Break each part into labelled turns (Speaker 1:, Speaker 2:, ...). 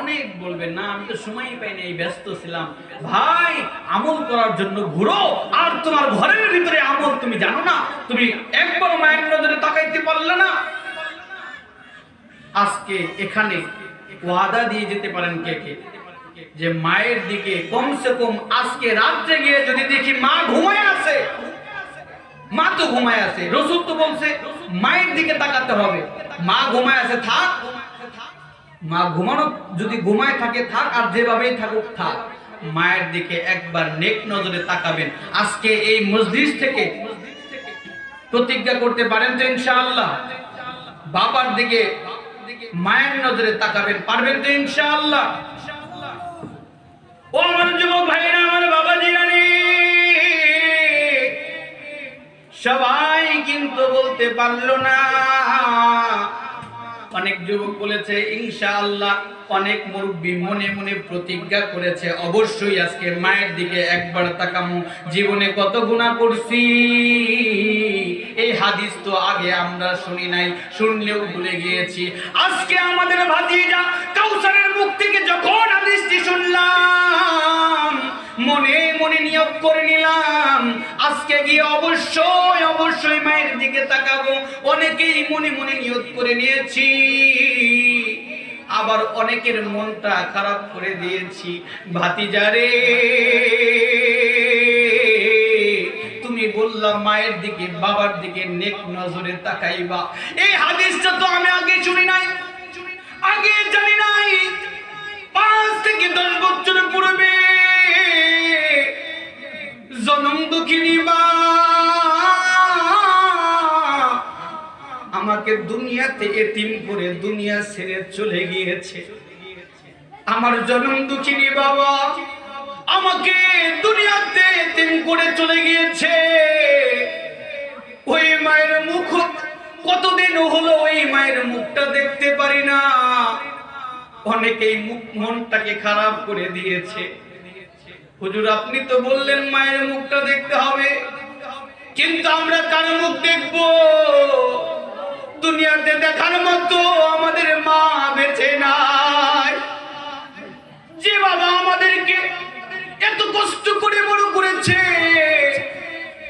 Speaker 1: অনেক বলবেন না, আমি তো সময়ই পাইনি এই ব্যস্ত ছিলাম। ভাই, আমল করার জন্য ঘুরো, আর তোমার ঘরের ভিতরে আমল তুমি জানো না, তুমি একবার মায়ের নজরে তাকাইতে পারলে না। আজকে এখানে ওয়াদা দিয়ে যেতে পারেন কে কে? যে মায়ের দিকে কমসে কম আজকে রাত্রে গিয়ে যদি দেখি মা ঘুমায় আছে, মা তো ঘুমায় আছে, রসুল তো বলছে মায়ের দিকে তাকাতে হবে। মা ঘুমায় আছে, থাক। মা ঘুমানো, যদি ঘুমায় থাকে, থাক, আর যেভাবেই থাকুক, থাক। মায়ের দিকে একবার নেক নজরে তাকাবেন। আজকে এই মসজিদ থেকে প্রতিজ্ঞা করতে পারেন তো ইনশাআল্লাহ? বাবার দিকে মায়ের নজরে তাকাবেন, পারবেন তো ইনশাআল্লাহ? ও আমার যুবক ভাইরা, আমার বাবাজি রানী সবাই কিন্তু বলতে পারল না। অনেক যুবক বলেছে, ইনশাআল্লাহ। অনেক মুরব্বী মনে মনে প্রতিজ্ঞা করেছে, অবশ্যই আজকে মায়ের দিকে একবার তাকামু। জীবনে কত গুণা করছি। এই হাদিস তো আগে আমরা শুনি নাই, শুনলেও ভুলে গিয়েছি। আজকে আমাদের ভাতিজা কাউসারের মুখ থেকে যখন হাদিসটি শুনলাম মনে মনে নিয়োগ করে নিলাম। আজকে গিয়ে অবশ্যই অবশ্যই মায়ের দিকে তাকাবো। অনেকেই মনে মনে নিয়োগ করে নিয়েছি। আবার অনেকের মনটা খারাপ করে দিয়েছি। ভাতিজারে তুমি বললাম মায়ের দিকে, বাবার দিকে নেক নজরে তাকাইবা। এই হাদিসটা তো আমি আগে শুনি নাই। আগে দুঃখিনী মা। আমাকে দুনিয়াতে এতিম করে দুনিয়া ছেড়ে চলে গিয়েছে। আমার জনম দুঃখিনী বাবা, আমাকে দুনিয়াতে এতিম করে চলে গিয়েছে। ওই মায়ের মুখ কতদিন হলো ওই মায়ের মুখটা দেখতে পারি না। অনেকেই মুখ মনটাকে খারাপ করে দিয়েছে। হুজুর, আপনি তো বললেন মায়ের মুখটা দেখতে হবে। কিন্তু আমরা কার মুখ দেখব? দুনিয়াতে দেখার মতো আমাদের মা বেঁচে নাই। যে বাবা আমাদেরকে এত কষ্ট করে বড় করেছে,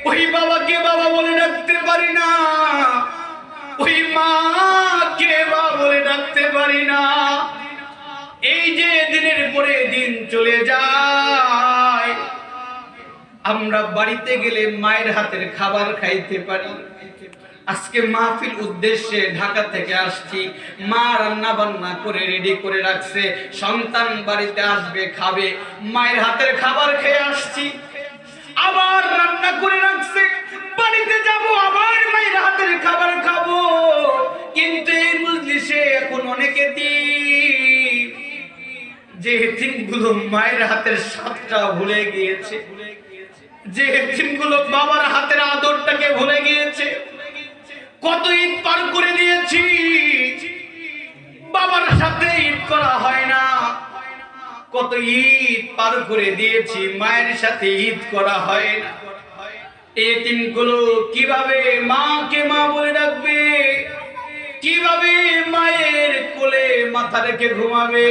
Speaker 1: ওই বাবাকে বাবা বলে ডাকতে পারি না। ওই মাকে বাবা বলে ডাকতে পারি না। এই যে দিনের পরে দিন চলে যায়। আমরা বাড়িতে গেলে মায়ের হাতের খাবার খাইতে পারি। আজকে মাহফিল উদ্দেশ্যে ঢাকা থেকে আসছি। মা রান্না বান্না করে রেডি করে রাখছে। সন্তান বাড়িতে আসবে, খাবে। মায়ের হাতের খাবার খেয়ে আসছি। আবার রান্না করে রাখছে। বাড়িতে যাব, আবার মায়ের হাতের খাবার খাব। কিন্তু এই মজলিসে এখন অনেকে যে এতিমগুলো মায়ের হাতের স্বাদটা ভুলে গিয়েছে। যে এতিমগুলো বাবার হাতের আদরটাকে ভুলে গিয়েছে, কত ঈদ পার করে দিয়েছি, বাবার সাথে ঈদ করা হয় না। কত ঈদ পার করে দিয়েছি, মায়ের সাথে ঈদ করা হয় না। এই এতিমগুলো কীভাবে মাকে মা বলে ডাকবে? কীভাবে মায়ের কোলে মাথা রেখে ঘুমাবে?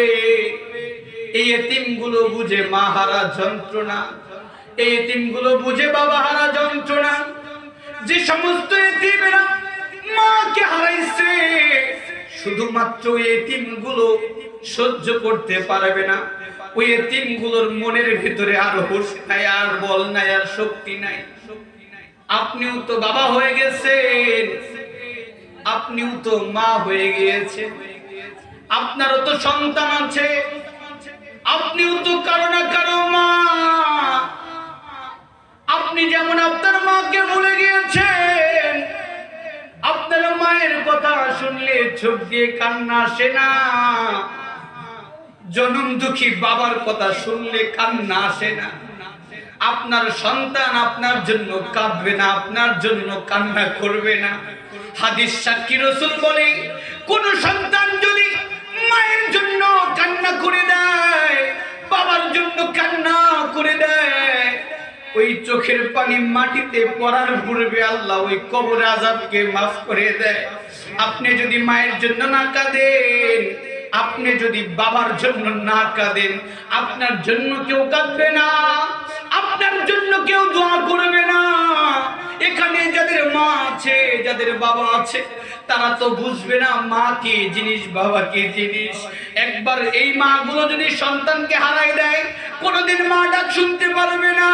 Speaker 1: এই এতিমগুলো বুঝে মা হারা যন্ত্রণা। এই এতিমগুলো বুঝে বাবা হারা যন্ত্রণা। যে সমস্ত এতিমেরা মাকে হারাইছে, শুধুমাত্র এতিমগুলো সহ্য করতে পারবে না। ওই এতিমগুলোর মনের ভিতরে আর হোশ নাই, আর বল নাই, আর শক্তি নাই। আপনিও তো বাবা হয়ে গেছেন, আপনিও তো মা হয়ে গিয়েছে আপনারও তো সন্তান আছে, আপনিও তো কারও না কারও মা। আপনি যেমন আপনার মাকে ভুলে গিয়েছেন, আপনার মায়ের কথা শুনলে চোখ দিয়ে কান্না আসে না। জনম দুঃখী বাবার কথা শুনলে কান্না আসে না। আপনার সন্তান আপনার জন্য কাঁদবে না, আপনার জন্য কান্না করবে না। হাদিস সাক্ষী রসুল বলে, কোন সন্তান যদি মায়ের জন্য কান্না করে দেয়, বাবার জন্য কান্না করে দেয় ওই চোখের পানি মাটিতে পড়ার পূর্বে আল্লাহ ওই কবর আজাবকে মাফ করে দেয়। আপনি যদি মায়ের জন্য না কাঁদেন, আপনি যদি বাবার জন্য না কাঁদেন, আপনার জন্য কেউ কাঁদবে না, আপনার জন্য কেউ দোয়া করবে না। এখানে যাদের মা আছে, যাদের বাবা আছে, তারা তো বুঝবে না মা কি জিনিস, বাবা কি জিনিস। একবার এই মা গুলো যদি সন্তানকে হারাই দেয়, কোনোদিন মা ডাক শুনতে পারবে না।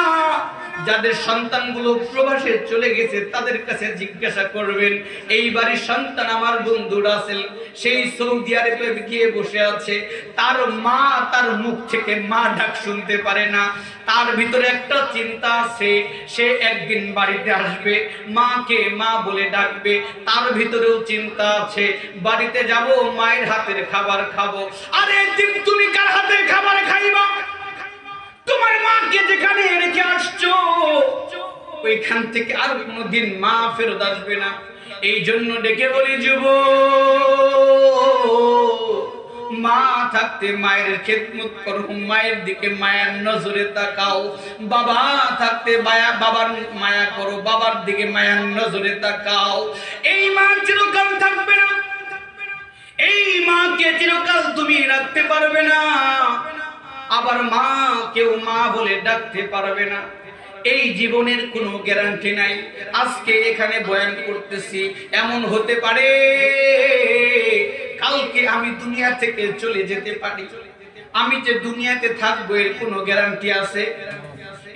Speaker 1: যাদের সন্তানগুলো প্রবাসে চলে গেছে, তাদের কাছে জিজ্ঞাসা করবেন, এই বাড়ির সন্তান আমার বন্ধু রাসেল সেই সৌদি আরবে গিয়ে বসে আছে, তার মা তার মুখ থেকে মা ডাক শুনতে পারে না, তার ভিতরে একটা চিন্তা আছে, সে একদিন বাড়িতে আসবে, মাকে মা বলে ডাকবে, তার ভিতরেও চিন্তা আছে, বাড়িতে যাব, মায়ের হাতের খাবার খাব, আরে তুমি- কার হাতের খাবার খাইবা? তোমার মাকে যেখানে রেখে আসছো, ওইখান থেকে আর কোনোদিন মা ফেরত আসবে না। এই জন্য ডেকে বলি, যুব, মা থাকতে মায়ের খেদমত করো, মায়ের দিকে মায়ের নজরে তাকাও। বাবা থাকতে মায়া, বাবার মায়া করো, বাবার দিকে মায়ের নজরে তাকাও। এই মা চিরকাল থাকবে না। এই মাকে চিরকাল তুমি রাখতে পারবে না। আবার মা কেউ মা বলে ডাকতে পারবে না। এই জীবনের কোনো গ্যারান্টি নাই। আজকে এখানে বয়ান করতেছি, এমন হতে পারে কালকে আমি দুনিয়া থেকে চলে যেতে পারি। আমি যে দুনিয়াতে থাকব, এর কোনো গ্যারান্টি আছে?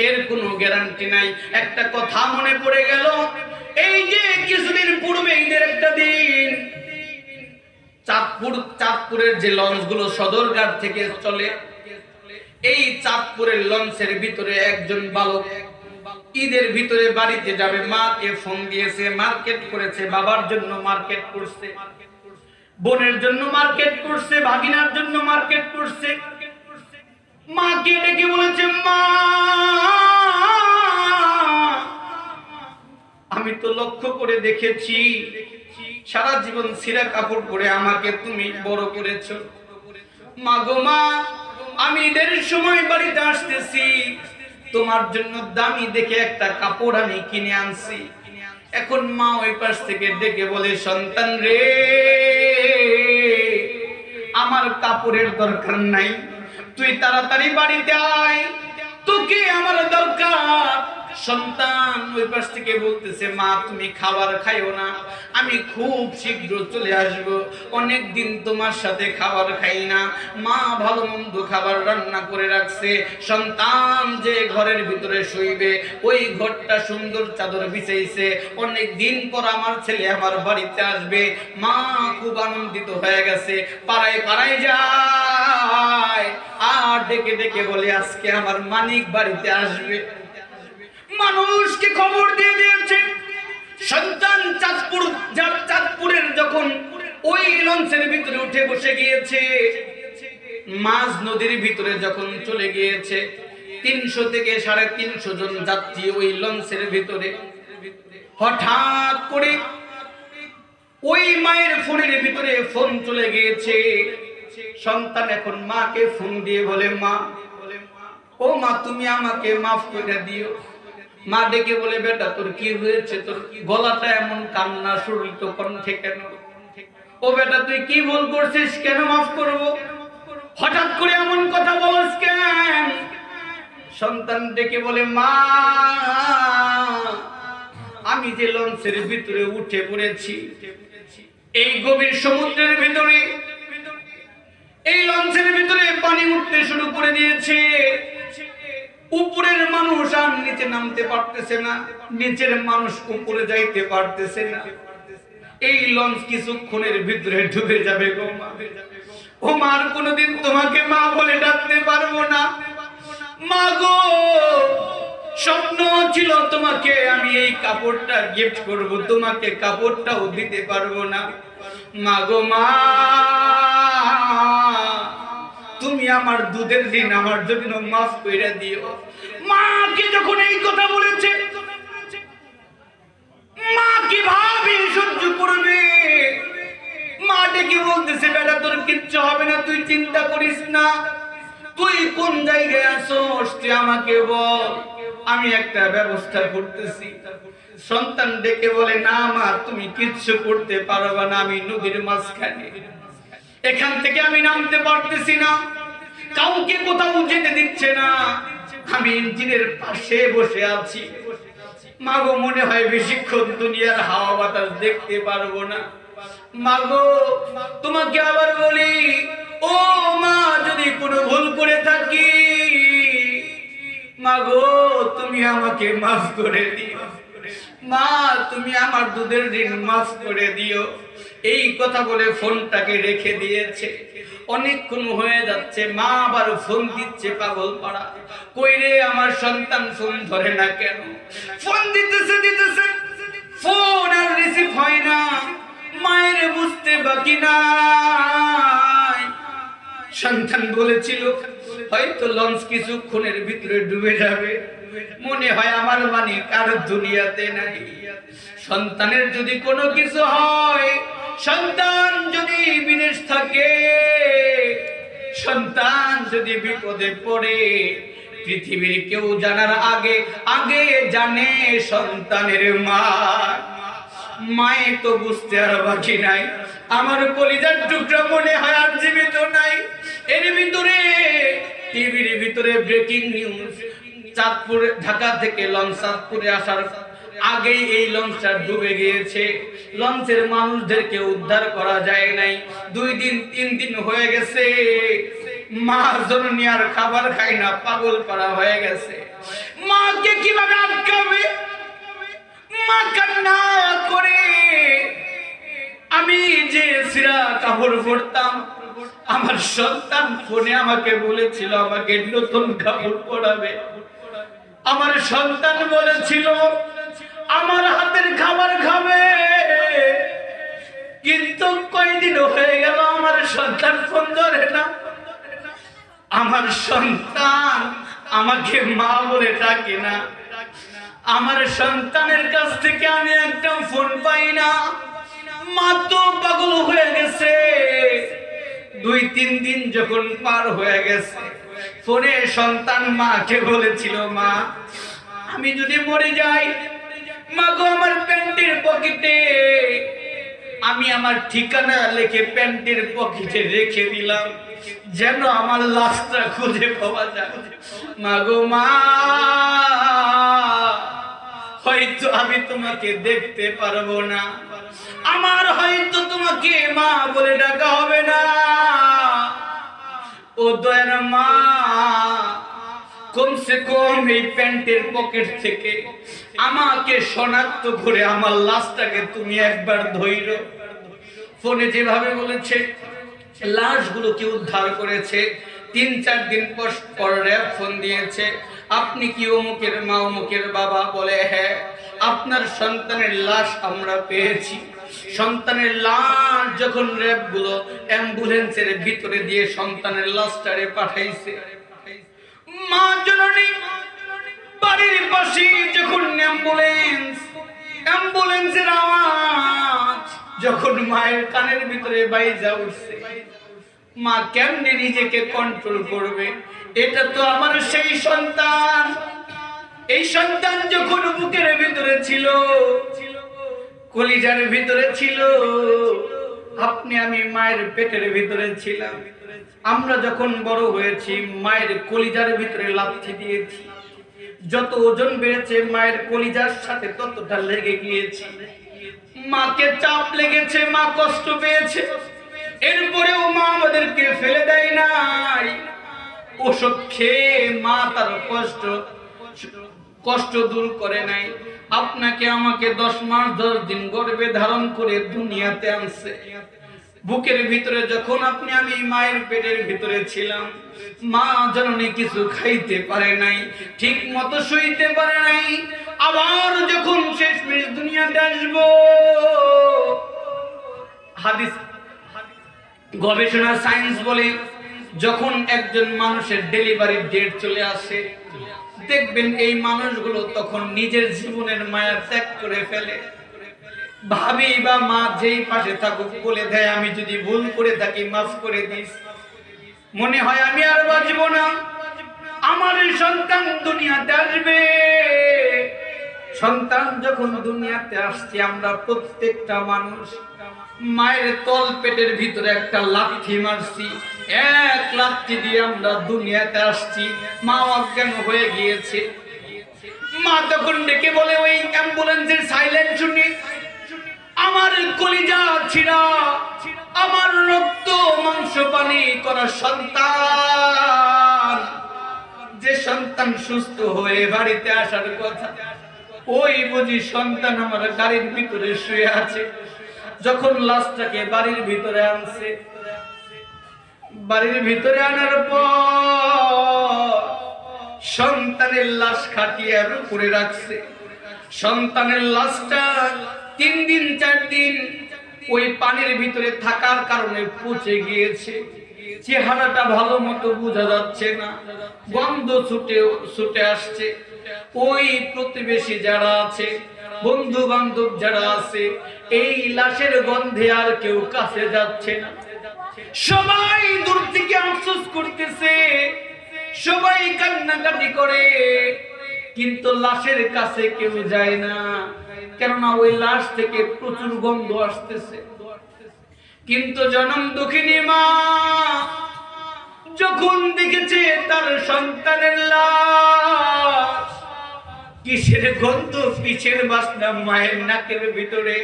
Speaker 1: এর কোনো গ্যারান্টি নাই। একটা কথা মনে পড়ে গেল, এই যে কিছুদিন পূর্বে ঈদের একটা দিন, চাঁদপুর চাঁদপুরের যে লঞ্চগুলো সদরঘাট থেকে চলে এই চাঁদপুরের লঞ্চের ভিতরে একজন বালক ঈদের ভিতরে বাড়িতে যাবে। মাকে ফোন দিয়েছে, মার্কেট করেছে, বাবার জন্য মার্কেট করছে, বোনের জন্য মার্কেট করছে, ভাগিনার জন্য মার্কেট করছে। মাকে ডেকে বলেছে, মা, আমি তো লক্ষ্য করে দেখেছি, সারা জীবন সিরা কাপড় পরে আমাকে তুমি বড় করেছ। মা গো, মা আমি ঈদের সময় বাড়িতে আসতেছি। তোমার জন্য দামি দেখে একটা কাপড় আমি কিনে আনছি। এখন মা ওই পাশ থেকে ডেকে বলে, সন্তান রে, আমার কাপড়ের দরকার নাই। তুই তাড়াতাড়ি বাড়িতে আয়। তোকে আমার দরকার। সন্তান ওই পাশ থেকে বলতেছে, মা, তুমি খাবার খাইও না, আমি খুব শীঘ্র চলে আসব। অনেক দিন তোমার সাথে খাবার খাই না। মা ভালো মন্দ খাবার রান্না করে রাখছে। সন্তান যে ঘরের ভিতরে শুইবে, ওই ঘরটা সুন্দর চাদর বিছাইছে। অনেক দিন পর আমার ছেলে আমার বাড়িতে আসবে। মা খুব আনন্দিত হয়ে গেছে। পাড়ায় পাড়ায় যায়। আর ডেকে ডেকে বলে, আজকে আমার মানিক বাড়িতে আসবে। মানুষকে খবর দিয়ে দিয়েছে। সন্তান চাঁদপুর চাঁদপুরের যখন ওই লঞ্চের ভিতরে উঠে বসে গিয়েছে, মাঝ নদীর ভিতরে যখন চলে গিয়েছে, তিনশো থেকে সাড়ে তিনশো জন যাত্রী ওই লঞ্চের ভিতরে। হঠাৎ করে ওই মায়ের ফোনের ভিতরে ফোন চলে গিয়েছে। সন্তান এখন মাকে ফোন দিয়ে বলে, মা, ও মা, তুমি আমাকে মাফ করে দিও। মা ডেকে বলে, বেটা, তোর কি হয়েছে? তোর গলাটা এমন কান্না, শরীর তো কণ্ঠে কেন? ও বেটা, তুই কি ভুল করছিস? কেন মাফ করব? হঠাৎ করে এমন কথা বলস কেন? সন্তান ডেকে বলে, মা, আমি যে লঞ্চের ভিতরে উঠে পড়েছি, এই গভীর সমুদ্রের ভিতরে, এই লঞ্চের ভিতরে পানি উঠতে শুরু করে দিয়েছে। উপরের মানুষ আর নিচে নামতে পারতেছে না, নিচের মানুষ উপরে যাইতে পারতেছে না। এই লঞ্চ কিছুক্ষণের ভিতরে ডুবে যাবে গো ও মার কোনোদিন তোমাকে মা বলে ডাকতে পারব না। মা গো, স্বপ্ন ছিল তোমাকে আমি এই কাপড়টা গিফট করব, তোমাকে কাপড়টাও দিতে পারব না। মা গো মা তুমি আমার দুধের দিন আমার জন্য মাফ করে দিও। মাকে যখন এই কথা বলেছে? মা কীভাবে সহ্য করবে? মা তোর কিচ্ছু হবে না, তুই চিন্তা করিস না। তুই কোন জায়গায় আমাকে বল। আমি একটা ব্যবস্থা করতেছি। সন্তান ডেকে বলে, না মা, তুমি কিচ্ছু করতে পারবা না, আমি নদীর মাঝখানে। এখান থেকে আমি নামতে পারতেছি না। কাউকে কোথাও যেতে দিচ্ছে না। আমি ইঞ্জিনের পাশে বসে আছি। মাগো, মনে হয় বেশিক্ষণ দুনিয়ার হাওয়া বাতাস দেখতে পারব না। মাগো, তোমাকে আবার বলি, ও মা, যদি কোনো ভুল করে থাকি, মাগো, তুমি আমাকে মাফ করে দিও। মা, তুমি আমার দুধের ঋণ মাফ করে দিও। এই কথা বলে ফোনটাকে রেখে দিয়েছে। অনেকক্ষণ হয়ে যাচ্ছে, মা আবার ফোন দিচ্ছে পাগল পাড়া। কই রে, আমার সন্তান ফোন ধরে না কেন? ফোন দিতেছে দিতেছে। ফোন আর রিসিভ হয় না। মায়ের বুঝতে বাকি নাই। সন্তান বলেছিল, হয়তো লঞ্চ কিছুক্ষণের ভিতরে ডুবে যাবে। মনে হয় আমার মানে কার দুনিয়াতে নাই? সন্তানের যদি কোনো কিছু হয়, সন্তান যদি বিদেশ থাকে, সন্তান যদি বিপদে পড়ে, পৃথিবীর কেউ জানার আগে আগে জানে সন্তানের মা। মায়ে তো বুঝতে আর বাকি নাই। আমার কলিজার টুকরা মনে হয় আর জীবিত নাই। এর ভিতরে, টিভির ভিতরে ব্রেকিং নিউজ চাঁদপুর, ঢাকা থেকে লঞ্চ চাঁদপুরে আসার আগেই এই লঞ্চটা ডুবে গিয়েছে। লঞ্চের মানুষদেরকে উদ্ধার করা যায় নাই। দুই দিন, তিন দিন হয়ে গেছে। মা জননী আর খাবার খায় না, পাগল করা হয়ে গেছে। মাকে কীভাবে আটকাবে? মা কান্না করে। আমি যে সিরা কাপড় পরতাম, আমার সন্তান ফোনে আমাকে বলেছিল, আমাকে নতুন কাপড় পরাবে। আমার সন্তান বলেছিল, আমার হাতের খাবার খাবে। কিন্তু কয়দিন হয়ে গেল আমার সন্তান ফোন ধরে না। আমার সন্তান আমাকে মা বলে ডাকে না। আমার সন্তানের কাছ থেকে আমি একটা ফোন পাই না। মা তো পাগল হয়ে গেছে। দুই, তিন দিন যখন পার হয়ে গেছে ফোনে সন্তান মাকে বলেছিল, মা, আমি যদি মরে যাই, মা গো আমার প্যান্টের পকেটে, আমি আমার ঠিকানা লিখে প্যান্টের পকেটে রেখে দিলাম, যেন আমার লাশটা খুঁজে পাওয়া যায়। মা গো, মা, হয়তো আমি তোমাকে দেখতে পারব না। আমার হয়তো তোমাকে মা বলে ডাকা হবে না। ও দয়ার মা, কমসে কম এই প্যান্টের পকেট থেকে আমাকে শনাক্ত করে আমার লাশটাকে তুমি একবার ধৈর ফোনে যেভাবে বলেছে লাশগুলোকে উদ্ধার করেছে? তিন চার দিন পর পর র্যাব ফোন দিয়েছে, আপনি কি অমুকের মা, অমুকের বাবা? বলে হ্যাঁ আপনার সন্তানের লাশ আমরা পেয়েছি। সন্তানের লাশ যখন র্যাবগুলো অ্যাম্বুলেন্সের ভিতরে দিয়ে সন্তানের লাশটারে পাঠাইছে। মা জননী, বাড়ির পাশে যখন অ্যাম্বুলেন্স, অ্যাম্বুলেন্সের আওয়াজ যখন মায়ের কানের ভিতরে বাইজা উঠছে, মা কেমনে নিজেকে কন্ট্রোল করবে? এটা তো আমার সেই সন্তান। এই সন্তান যখন বুকের ভিতরে ছিল কলিজার ভিতরে ছিল। আপনি আমি মায়ের পেটের ভিতরে ছিলাম। আমরা যখন বড় হয়েছি, মায়ের কলিজার ভিতরে লাথি দিয়েছি। যত ওজন বেড়েছে, মায়ের কলিজার সাথে ততটা লেগে গিয়েছে। মাকে চাপ লেগেছে, মা কষ্ট পেয়েছে। এরপরেও মা আমাদেরকে ফেলে দেয় নাই। ওষুধ খেয়ে মা তার কষ্ট কষ্ট দূর করে নাই। আপনাকে আমাকে দশ মাস, দশ দিন গর্বে ধারণ করে দুনিয়াতে আনছে। বুকের ভিতরে যখন আপনি, আমি মায়ের পেটের ভিতরে ছিলাম, মা জননী কিছু খাইতে পারে নাই, ঠিক মতো শুইতে পারে নাই। আবার যখন শেষ মেশ দুনিয়াতে আসব, হাদিস, গবেষণা, সায়েন্স বলে, যখন একজন মানুষের ডেলিভারি ডেট চলে আসে দেখবেন এই মানুষগুলো তখন নিজের জীবনের মায়া ত্যাগ করে ফেলে। ভাবি বা মা যেই পাশে থাকুক, বলে দেয়, আমি যদি ভুল করে থাকি, মাফ করে দিস। মনে হয়, আমি আর বাঁচব না। আমার সন্তান দুনিয়াতে আসবে। সন্তান যখন দুনিয়াতে আসছে, আমরা প্রত্যেকটা মানুষ মায়ের তল পেটের ভিতরে একটা লাথি মারছি। এক লাথি দিয়ে আমরা দুনিয়াতে আসছি। মা অজ্ঞান হয়ে গিয়েছে? মা তখন ডেকে বলে, ওই অ্যাম্বুলেন্সের সাইলেন্ট শুনি। আমার কলিজা ছিড়া। আমার রক্ত, মাংস, পানি করা সন্তান। যে সন্তান সুস্থ হয়ে বাড়িতে আসার কথা, ওই বুঝি সন্তান আমার গাড়ির ভিতরে শুয়ে আছে। যখন লাশটাকে বাড়ির ভিতরে আনছে, বাড়ির ভিতরে আনার পর সন্তানের লাশ খাটিয়ার উপরে রাখছে। সন্তানের লাশটা তিন দিন, চার দিন ওই পানির ভিতরে থাকার কারণে পচে গিয়েছে। চেহারাটা ভালো মতো বোঝা যাচ্ছে না, গন্ধ ছুটে ছুটে আসছে। ওই প্রতিবেশী যারা আছে বন্ধু বান্ধব যারা আছে এই লাশের গন্ধে আর কেউ কাছে যাচ্ছে না। সবাই দূর থেকে আফসোস করতেছে, সবাই কান্নাকাটি করে, কিন্তু লাশের কাছে কেউ যায় না। কেননা ওই লাশ থেকে প্রচুর গন্ধ আসতেছে। কিন্তু জনম দুঃখিনী মা, যখন দেখেছে তার সন্তানের লাশ, কিসের গন্ধ পিছের বাসনা মায়ের নাকের ভিতরে?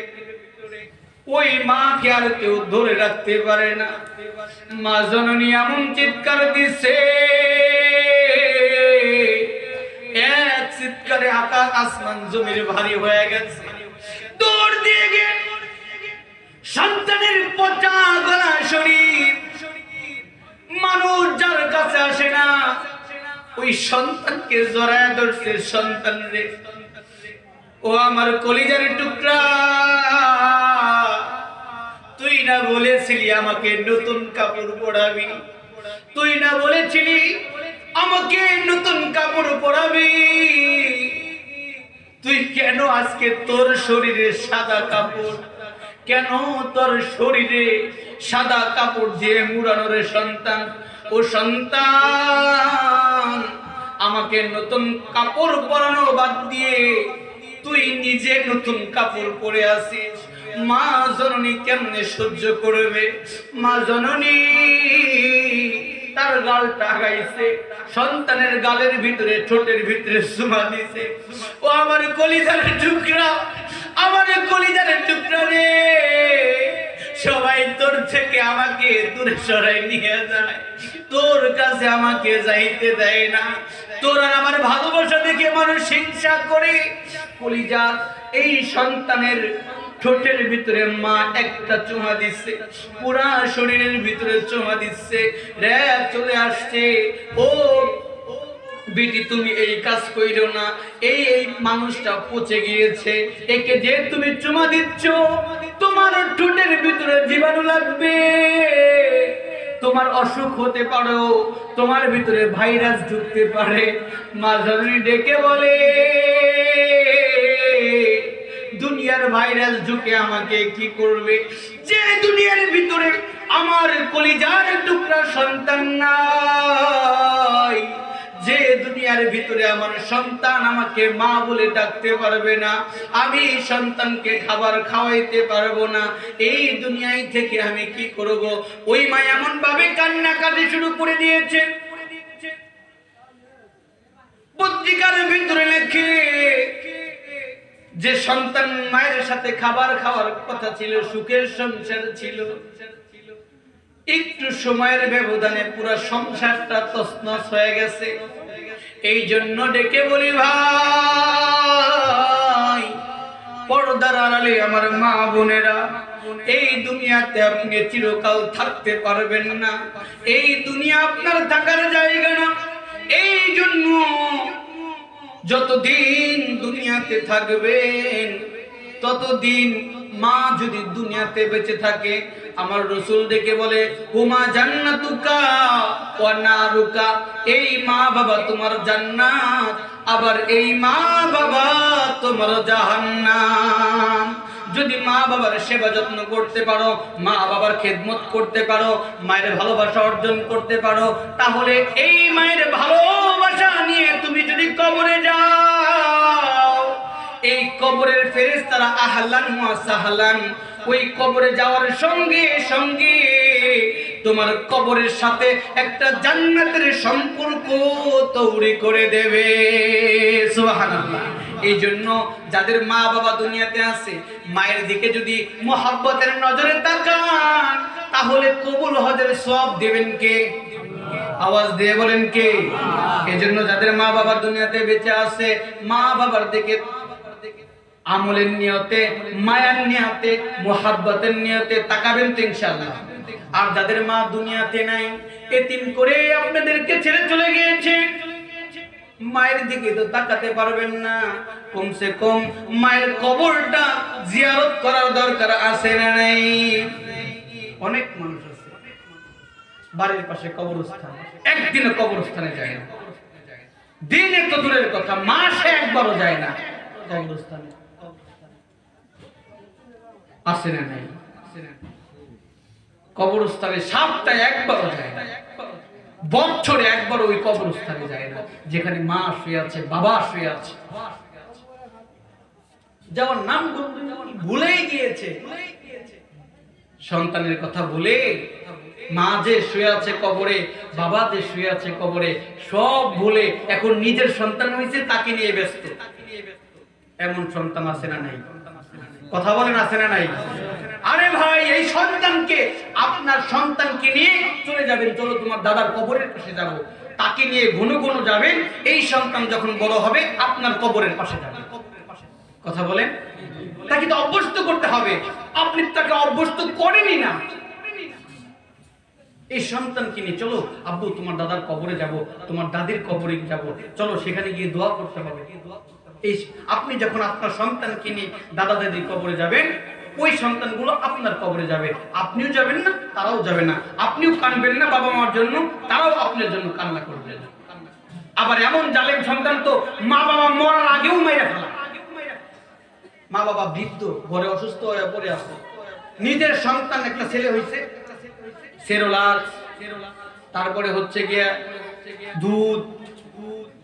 Speaker 1: ওই মাকে আর কেউ ধরে রাখতে পারে না। মা জননী এমন চিৎকার দিছে। এক চিৎকারে আকাশ আসমান জমির ভারী হয়ে গেছে। দৌড় দিয়ে গিয়ে সন্তানের পচা গলা শরীর। মানুষ যার কাছে আসে না, ওই সন্তানকে জড়ায় ধরছে সন্তান রে। ও আমার কলিজার টুকরা। না বলেছিলি আমাকে নতুন কাপড় পরাবি। তুই না বলেছিলি আমাকে নতুন কাপড় পরাবি। তুই কেন আজকে তোর শরীরে সাদা কাপড়? কেন তোর শরীরে সাদা কাপড় দিয়ে মুড়ানো রে সন্তান? ও সন্তান, আমাকে নতুন কাপড় পরানো বাদ দিয়ে তুই নিজে নতুন কাপড় পরে আসিস মা জননী কেমনে সহ্য করবে? মা জননী, তার গালটা আগাইছে, সন্তানের গালের ভিতরে, ঠোঁটের ভিতরে সুমা দিছে। ও আমার কলিজার টুকরা, আমার কলিজার টুকরা রে। সবাই তোর থেকে আমাকে দূরে সরাই নিয়ে যায়। তোর কাছে আমাকে যাইতে দেয় না। তোর আর আমার ভালোবাসা দেখে মানুষ হিংসা করে। কলিজা এই সন্তানের ঠোঁটের ভিতরে মা একটা চুমা দিচ্ছে, পুরা শরীরের ভিতরে চুমা দিচ্ছে, র্যাব চলে আসছে। ও, বিটি, তুমি এই কাজ কইরো না, এই এই মানুষটা পচে গিয়েছে, একে যে তুমি চুমা দিচ্ছ, তোমার ঠোঁটের ভিতরে জীবাণু লাগবে। তোমার অসুখ হতে পারো, তোমার ভিতরে ভাইরাস ঢুকতে পারে, মা জননী ডেকে বলে দুনিয়ার ভাইরাস ঢুকে আমাকে কি করবে? যে দুনিয়ার ভিতরে আমার কলিজার টুকরা সন্তান নাই, যে দুনিয়ার ভিতরে আমার সন্তান আমাকে মা বলে ডাকতে পারবে না, আমি সন্তানকে খাবার খাওয়াইতে পারব না, এই দুনিয়ায় থেকে আমি কি করব? ওই মা এমন ভাবে কান্না কান্নাকাটি শুরু করে দিয়েছে। পত্রিকার ভিতরে লেখে যে সন্তান মায়ের সাথে খাবার খাওয়ার কথা ছিল, সুখের সংসার ছিল। একটু সময়ের ব্যবধানে পুরো সংসারটা তছনছ হয়ে গেছে। এই জন্য ডেকে বলি, ভাই, পর্দার আড়ালে আমার মা বোনেরা, এই দুনিয়াতে আপনি চিরকাল থাকতে পারবেন না। এই দুনিয়া আপনার থাকার জায়গা না। এই জন্য যতদিন দুনিয়াতে থাকবেন, ততদিন মা যদি দুনিয়াতে বেঁচে থাকে, আমার রসুল ডেকে বলে, হুমা জান্নাতুকা ওয়া নারুকা? এই মা বাবা তোমার জান্নাত, আবার এই মা বাবা তোমার জাহান্নাম। যদি মা বাবার সেবা যত্ন করতে পারো, মা বাবার খেদমত করতে পারো, মায়ের ভালোবাসা অর্জন করতে পারো, তাহলে এই মায়ের ভালোবাসা নিয়ে তুমি কবরে যাও। এই কবরের ফেরেশতারা আহলান ওয়া সাহলান। ওই কবরে যাওয়ার সঙ্গে সঙ্গে তোমার কবরের সাথে একটা জান্নাতের সম্পর্ক তৈরি করে দেবে। সুবহানাল্লাহ। এই জন্য যাদের মা বাবা দুনিয়াতে আছে, মায়ের দিকে যদি মোহাব্বতের নজরে তাকান, তাহলে কবুল হজের সব দেবেন কে? আওয়াজ দিয়ে বলেন কে? এজন্য যাদের মা বাবা দুনিয়াতে বেঁচে আছে, মা বাবার দিকে আমলের নিয়তে, মায়ার নিয়তে, মোহাব্বতের নিয়তে তাকাবেন তো ইনশাআল্লাহ। আর যাদের মা দুনিয়াতে নাই, এতিম করে আপনাদেরকে ছেড়ে চলে গিয়েছে। মায়ের দিকে তো তাকাতে পারবেন না। কমসে কম মায়ের কবরটা জিয়ারত করার দরকার আছে না নাই? অনেক মানুষ বাড়ির পাশে কবরস্থান। একদিনে কবরস্থানে যায় না। দিনে তো দূরের কথা, মাসে একবারও যায় না। কবরস্থানে। আসে না নাই। কবরস্থানে সপ্তাহে একবারও যায় না। বছরে একবার ওই কবরস্থানে যায় না, যেখানে মা শুয়ে আছে, বাবা শুয়ে আছে। যাওয়ার নাম ভুলেই গিয়েছে। সন্তানের কথা ভুলে মা যে শুয়ে আছে কবরে, বাবা যে শুয়ে আছে কবরে, সব ভুলে এখন নিজের সন্তান হয়েছে, তাকে নিয়ে ব্যস্ত। এমন সন্তান আছে না নাই? কথা বলেন, আছে না নাই? আরে ভাই, এই সন্তানকে, আপনার সন্তানকে নিয়ে চলে যাবেন। চলো তোমার দাদার কবরের পাশে যাব। তাকে নিয়ে ঘন ঘন যাবেন। এই সন্তান যখন বড় হবে, আপনার কবরের পাশে যাবে। কথা বলেন? তাকে তো অভ্যস্ত করতে হবে। আপনি তাকে অভ্যস্ত করেনই না। এই সন্তানকে নিয়ে, চলো, আব্বু, তোমার দাদার কবরে যাব, তোমার দাদির কবরে যাব, চলো, সেখানে গিয়ে দোয়া করতে হবে। এই আপনি যখন আপনার সন্তানকে নিয়ে দাদা দাদির কবরে যাবেন, ওই সন্তানগুলো আপনার কবরে যাবে। আপনিও যাবেন না, তারাও যাবে না। আপনিও কানবেন না বাবা মার জন্য, তারাও আপনার জন্য কান্না করবে। আবার এমন জালেম সন্তান তো মা বাবা মরার আগেও মেরে ফেলা। মা বাবা বৃদ্ধ, ঘরে অসুস্থ হয়ে পড়ে আছে। নিজের সন্তান একটা ছেলে হয়েছে তারপরে হচ্ছে গিয়া দুধ,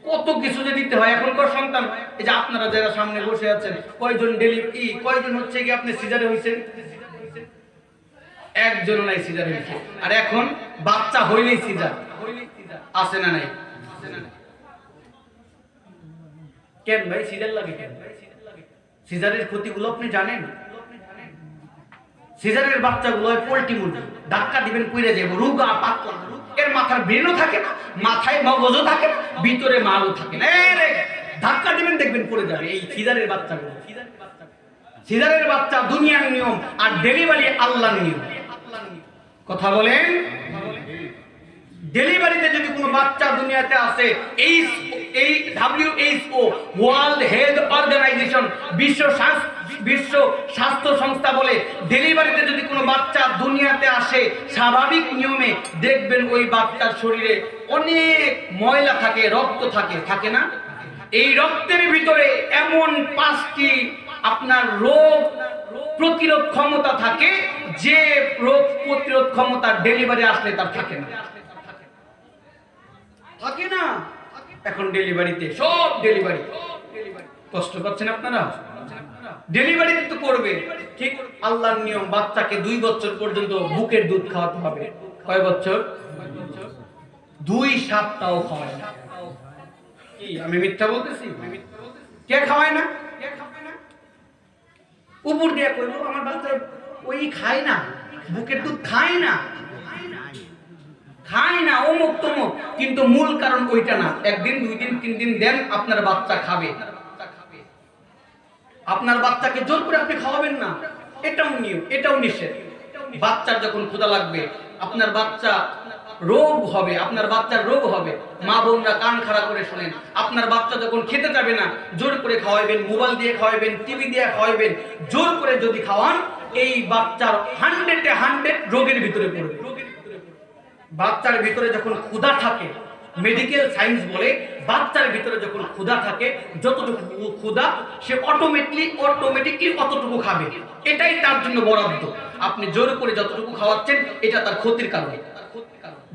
Speaker 1: কত কিছু যে দিতে হয় এখনকার সন্তান। এই যে আপনারা যারা সামনে বসে আছেন, কয়জন ডেলিভারি কয়জন হচ্ছে গিয়ে আপনি সিজারে হয়েছেন একজন নাই সিজার হয়েছে আর এখন বাচ্চা হইলেই সিজার। আছে না নাই? কেন ভাই, সিজার লাগে কেন? সিজারের ক্ষতিগুলো আপনি জানেন? সিজারের বাচ্চাগুলো পোল্ট্রি মুরগি, ধাক্কা দিবেন, পুড়ে যাব রুগা, পাতলা। এর মাথার ব্রেনও থাকে না, মাথায় মগজও থাকে না, ভিতরে মালও থাকে না। ধাক্কা দিবেন, দেখবেন পড়ে যাবে। এই সিজারের বাচ্চাগুলো। সিজারের বাচ্চা দুনিয়ার নিয়ম আর ডেলিভারি আল্লাহর নিয়ম। কথা বলেন? ডেলিভারিতে যদি কোনো বাচ্চা দুনিয়াতে আসে এই এই ডাব্লিউএইচও ওয়ার্ল্ড হেলথ অর্গানাইজেশন বিশ্ব স্বাস্থ্য বিশ্ব স্বাস্থ্য সংস্থা বলে ডেলিভারিতে যদি কোনো বাচ্চা দুনিয়াতে আসে, স্বাভাবিক নিয়মে দেখবেন ওই বাচ্চার শরীরে অনেক ময়লা থাকে, রক্ত থাকে থাকে না? এই রক্তের ভিতরে এমন পাঁচটি আপনার রোগ প্রতিরোধ ক্ষমতা থাকে, যে রোগ প্রতিরোধ ক্ষমতা ডেলিভারি আসলে তার থাকে না। থাকে না? এখন ডেলিভারিতে, সব ডেলিভারি। কষ্ট পাচ্ছেন আপনারা? ডেলিভারিতে তো করবে। ঠিক আল্লাহর নিয়ম, বাচ্চাকে দুই বছর পর্যন্ত বুকের দুধ খাওয়াতে হবে। কয় বছর? দুই সপ্তাহ খাওয়ায় না। আমি মিথ্যা বলতেছি? কে খাওয়ায় না? উপর দিয়ে কইবো, আমার বাচ্চা ওই খায় না, বুকের দুধ খায় না। খায় না, অমুক তমুক। কিন্তু মূল কারণ ওইটা না। একদিন, দুই দিন, তিন দিন দেন, আপনার বাচ্চা খাবে। আপনার বাচ্চাকে জোর করে আপনি খাওয়াবেন না। এটাও নিয়ম, এটাও নিষেধ। বাচ্চার যখন ক্ষুধা লাগবে, আপনার বাচ্চা রোগ হবে, আপনার বাচ্চার রোগ হবে। মা বোনরা কান খাড়া করে শোনেন। আপনার বাচ্চা যখন খেতে যাবে না, জোর করে খাওয়াবেন, মোবাইল দিয়ে খাওয়াবেন, টিভি দিয়ে খাওয়াবেন, জোর করে যদি খাওয়ান, এই বাচ্চার হান্ড্রেডে হান্ড্রেড রোগের ভিতরে পড়বে। বাচ্চার ভিতরে যখন ক্ষুধা থাকে মেডিকেল সায়েন্স বলে বাচ্চার ভিতরে যখন ক্ষুধা থাকে, যতটুকু ক্ষুধা, সে অটোমেটিকলি অটোমেটিকলি অতটুকু খাবে। এটাই তার জন্য বরাদ্দ। আপনি জোর করে যতটুকু খাওয়াচ্ছেন, এটা তার ক্ষতির কারণে।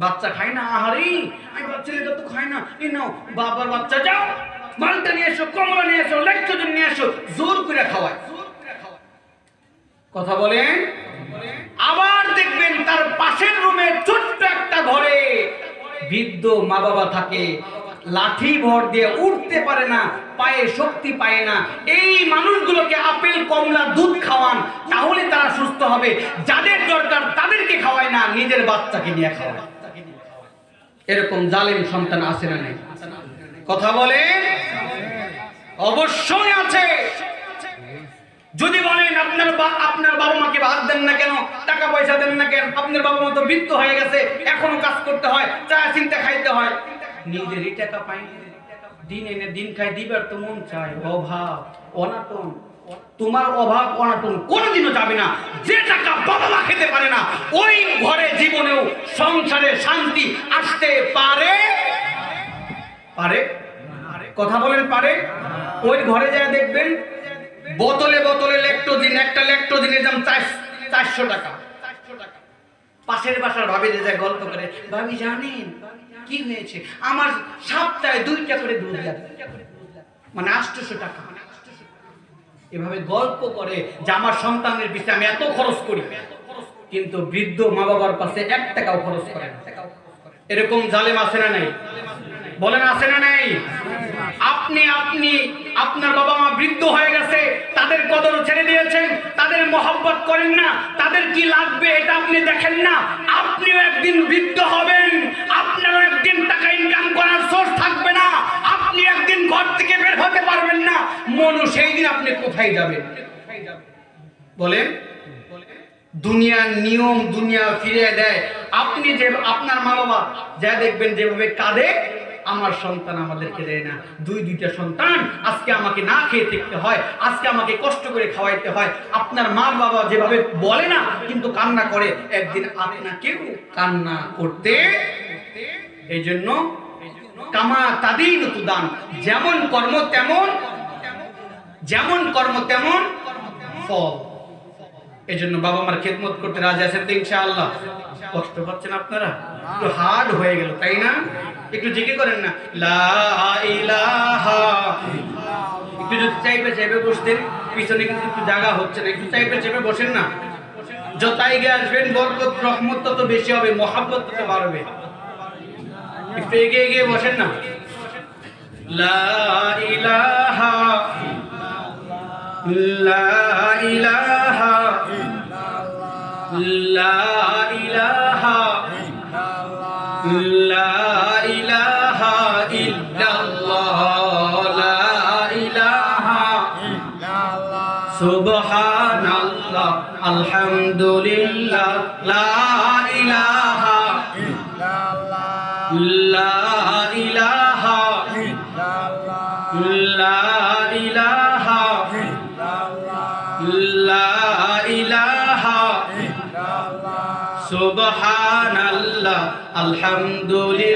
Speaker 1: বাচ্চা খায় না, আহারে আমি এটা তো খায় না। এই নাও, বাবার বাচ্চা যাও, মালটা নিয়ে এসো, কমলা নিয়ে এসো লেকচোজন নিয়ে এসো, জোর করে খাওয়ায়। কথা বলেন? আবার দেখবেন তার পাশের রুমে ছোট্ট একটা ঘরে বৃদ্ধ মা বাবা থাকে। লাঠি ভর দিয়ে উঠতে পারে না, পায়ে শক্তি পায় না। এই মানুষগুলোকে আপেল, কমলা, দুধ খাওয়ান, তাহলে তারা সুস্থ হবে। যাদের দরকার তাদেরকে খাওয়ায় না, নিজের বাচ্চাকে নিয়ে খাওয়ায়। এরকম জালেম সন্তান আছে না নেই? কথা বলে অবশ্যই আছে। যদি বলেন, আপনার বা- আপনার বাবা মাকে ভাত দেন না কেন, টাকা পয়সা দেন না কেন, আপনার বাবা মা তো বৃত্ত হয়ে গেছে, এখনও কাজ করতে হয়, চা, চিন্তা খাইতে হয়। নিজেরই টাকা পাই। দিন এনে দিন খাই দিবার তো মন চায়। অভাব, অনাটন, তোমার অভাব, অনাটন কোনোদিনও যাবে না। যে টাকা বাবা মা খেতে পারে না, ওই ঘরে জীবনেও সংসারে শান্তি আসতে পারে? পারে? কথা বলেন, পারে? ওই ঘরে যায় দেখবেন, বোতলে বোতলে ল্যাকটোজিন একটা ল্যাকটোজিনের দাম চারশো টাকা। পাশের বাসার ভাবি যে গল্প করে, ভাবি জানেন কি হয়েছে আমার দুইটা করে দুধ লাগবে মানে আটশোশো টাকা। এভাবে গল্প করে যে আমার সন্তানের পিছনে আমি এত খরচ করি। কিন্তু বৃদ্ধ মা বাবার পাশে এক টাকাও খরচ করে এরকম জালেম আছে না নাই? বলেন, আছে না নাই? আপনি আপনি, আপনার বাবা মা বৃদ্ধ হয়ে গেছে, তাদের কদর ছেড়ে দিয়েছেন, তাদের মহব্বত করেন না, তাদের কি লাগবে এটা আপনি দেখেন না, আপনিও একদিন বৃদ্ধ হবেন, আপনারও একদিন টাকা ইনকাম করার সোর্স থাকবে না, আপনি একদিন ঘর থেকে বের হতে পারবেন না, মনু সেই দিন আপনি কোথায় যাবেন? বলেন, দুনিয়ার নিয়ম দুনিয়া ফিরিয়ে দেয়, আপনি যে, আপনার মা বাবা যা দেখবেন যেভাবে কাঁদে আমার সন্তান আমাদেরকে দেয় না। দুই, দুইটা সন্তান আজকে আমাকে না খেয়ে থাকতে হয়, আজকে আমাকে কষ্ট করে খাওয়াইতে হয়। আপনার মা বাবা যেভাবে বলে না, কিন্তু কান্না করে, একদিন আপনাকেও কান্না করতে এই জন্য কামা তাদের দান যেমন কর্ম তেমন, যেমন কর্ম তেমন ফল। এই জন্য বাবা মার খেদমত করতে রাজি আছেন তো ইনশাআল্লাহ। কষ্ট পাচ্ছেন আপনারা? হার্ড হয়ে গেল, তাই না? একটু জিকে করেন না। লা ইলাহা। একটু যদি চাইবে চাইবে বসতেন। পিছনে কিন্তু একটু জায়গা হচ্ছে না। একটু চাইবে চাইবে বসেন না। যত এগিয়ে আসবেন, বরকত, রহমত তত বেশি হবে, মহাব্বত তত বাড়বে। একটু এগিয়ে এগিয়ে বসেন না। লা ইলাহা। লা ইলাহা। লা আলহামদুলিল্লাহ।